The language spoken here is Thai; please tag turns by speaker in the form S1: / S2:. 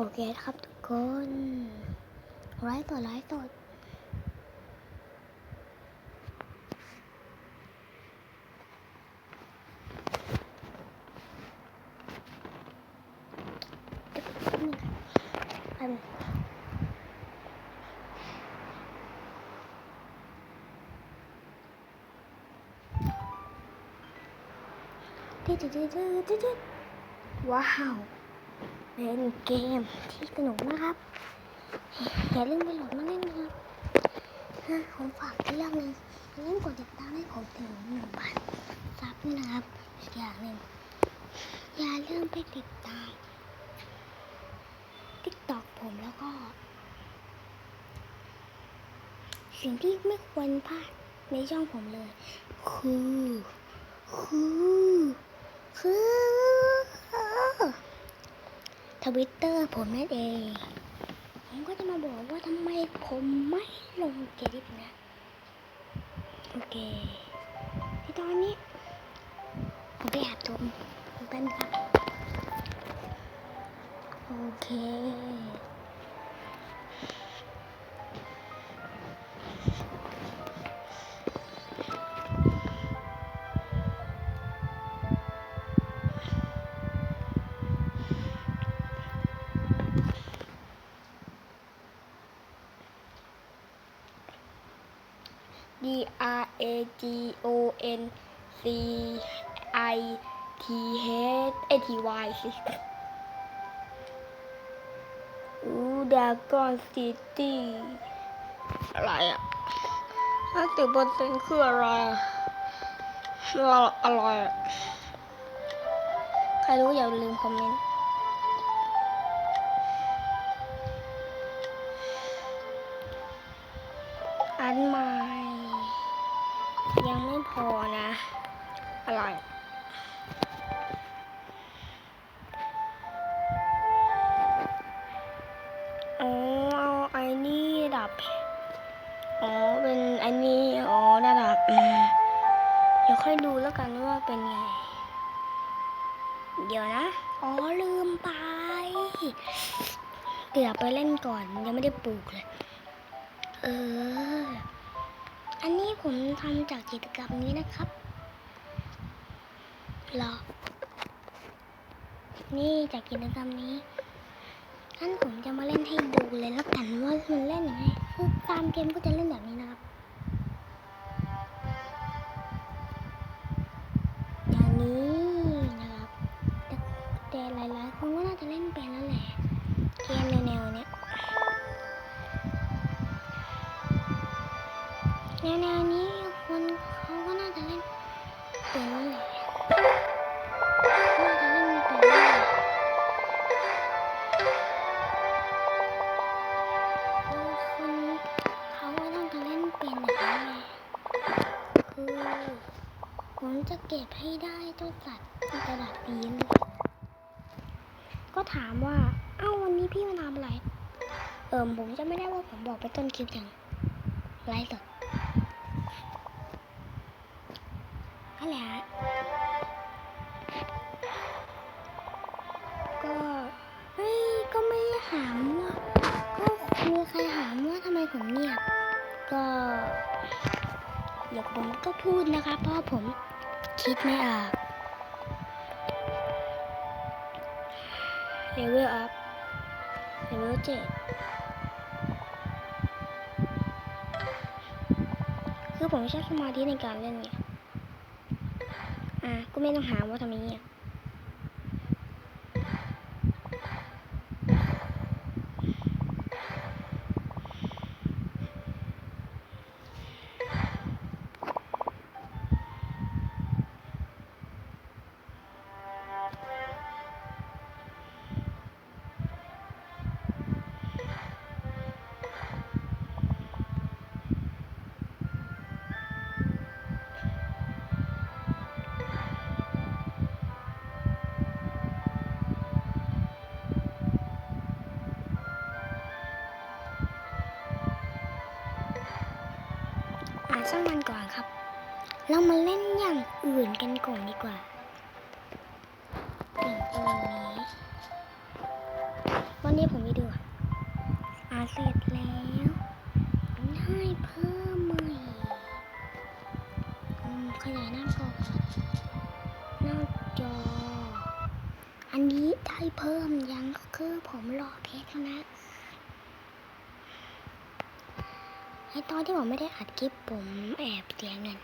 S1: โอเคนะครับทุกคนไลฟ์ต่อไลฟ์ต่อว้าว เป็นเกมที่สนุกนะครับอย่าลืมไปโหลดมาเล่นนะครับอะผมฝากอีกเรื่องนึงอย่าลืมกดติดตามให้ผมถึงหนึ่งพันซับด้วยนะครับอย่างหนึ่งอย่าลืมไปติดตามทิกตอกผมแล้วก็ สิ่งที่ไม่ควรพลาดในช่องผมเลย คือ คือ คือ ทวิตเตอร์ผมนั่นเอง ผมก็จะมาบอกว่าทำไมผมไม่ลงเกลิปนะ โอเคที่ตอนนี้ ผมไปอาบชมกันครับ โอเค D R A G O N C I T H A T Y สิอูดากอนซิตี้อะไรอะห้าสิบเปอร์เซ็นต์คืออะไรอะคืออะไรอะใครรู้อย่าลืมคอมเมนต์อันม่ ยังไม่พอนะอะไรอ๋อ เอาไอ้นี่ดับ อ๋อ เป็นไอ้นี่ อ๋อระดับ เดี๋ยวค่อยดูแล้วกันว่าเป็นไง เดี๋ยวนะ อ๋อ ลืมไป เดี๋ยวไปเล่นก่อน ยังไม่ได้ปลูกเลย เออ อันนี้ผมทำจากกิจกรรมนี้นะครับหรอนี่จากกิจกรรมนี้งั้นผมจะมาเล่นให้ดูเลยแล้วกันว่ามันเล่นยังไงคือตามเกมก็จะเล่นแบบนี้นะครับอย่างนี้นะครับแต่แต่หลายๆคนก็น่าจะเล่นเป็นแล้ว จะเก็บให้ได้เจ้าสัตว์ในกระดาษปีนก็ถามว่า เอ้าวันนี้พี่มาทำอะไร เอิมผมจะไม่ได้ว่าผมบอกไปต้นคลิปอย่างไลฟ์สดนั่นและฮะก็เฮ้ยก็ไม่ถามว่าก็มีใครถามว่าทำไมผมเงียบ ก็เดี๋ยวผมก็พูดนะคะเพราะว่าผม คิดไม่ออกเลเวลอัพเลเวลเจ็ดคือผมใช้สมาธิในการเล่นไง อะก็ไม่ต้องหาว่าทำไมเงีย ช่างมันก่อนครับ เรามาเล่นอย่างอื่นกันก่อนดีกว่าเปลี่ยนตัวนี้วันนี้ผมไปดูก่อนอ่าเสร็จแล้วได้เพิ่มใหม่ขยายหน้าจอหน้าจอ อันนี้ได้เพิ่มยังก็คือผมรอเทสแล้นะ ไอตอนที่ผมไม่ได้อัดคลิปผมแอบเสียเงิน